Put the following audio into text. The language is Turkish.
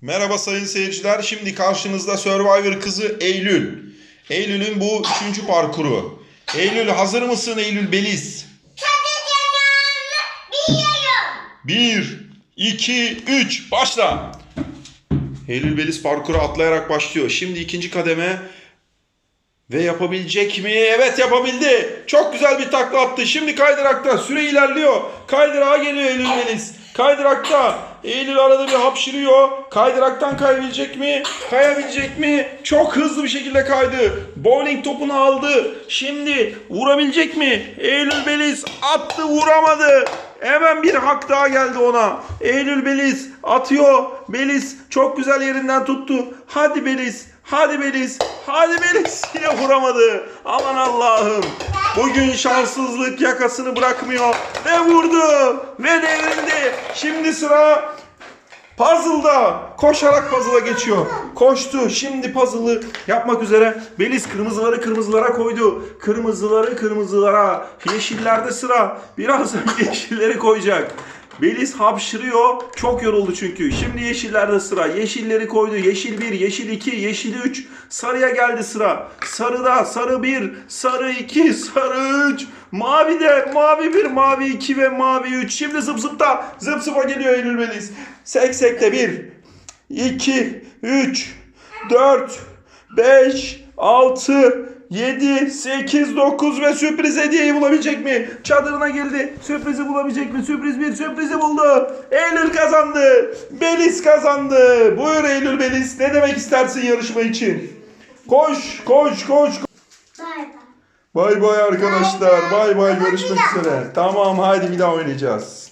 Merhaba sayın seyirciler. Şimdi karşınızda Survivor kızı Eylül. Eylül'ün bu üçüncü parkuru. Eylül hazır mısın Eylül Beliz? Bir, iki, üç, başla. Eylül Beliz parkuru atlayarak başlıyor. Şimdi ikinci kademe ve yapabilecek mi? Evet yapabildi. Çok güzel bir takla attı. Şimdi kaydırakta süre ilerliyor. Kaydırağa geliyor Eylül Melis. Kaydırakta Eylül arada bir hapşırıyor. Kaydıraktan kayabilecek mi? Kayabilecek mi? Çok hızlı bir şekilde kaydı. Bowling topunu aldı. Şimdi vurabilecek mi? Eylül Beliz attı vuramadı. Hemen bir hak daha geldi ona. Eylül Beliz atıyor. Beliz çok güzel yerinden tuttu. Hadi Beliz. Hadi Beliz. Hadi Beliz. Yine vuramadı. Aman Allah'ım. Bugün şanssızlık yakasını bırakmıyor. Ve vurdu. Ve devrildi. Şimdi sıra Puzzle'da koşarak puzzle'a geçiyor. Koştu. Şimdi puzzle'ı yapmak üzere. Beliz kırmızıları kırmızılara koydu. Kırmızıları kırmızılara. Yeşillerde sıra. Birazdan yeşilleri koyacak. Beliz hapşırıyor. Çok yoruldu çünkü. Şimdi yeşillerde sıra. Yeşilleri koydu. Yeşil 1, yeşil 2, yeşil 3. Sarıya geldi sıra. Sarıda sarı 1, sarı 2, sarı 3. Mavi de mavi 1, mavi 2 ve mavi 3. Şimdi zıp zıpta. Zıp zıpa geliyor Eylül Beliz. Seksekte 1, 2, 3, 4, 5, 6, 7, 8, 9 ve sürpriz hediyeyi bulabilecek mi? Çadırına girdi. Sürprizi bulabilecek mi? Sürpriz bir sürprizi buldu. Eylül kazandı. Beliz kazandı. Buyur Eylül Beliz. Ne demek istersin yarışma için? Koş, koş, koş. Bay bay arkadaşlar. Bay bay görüşmek üzere. Tamam haydi bir daha oynayacağız.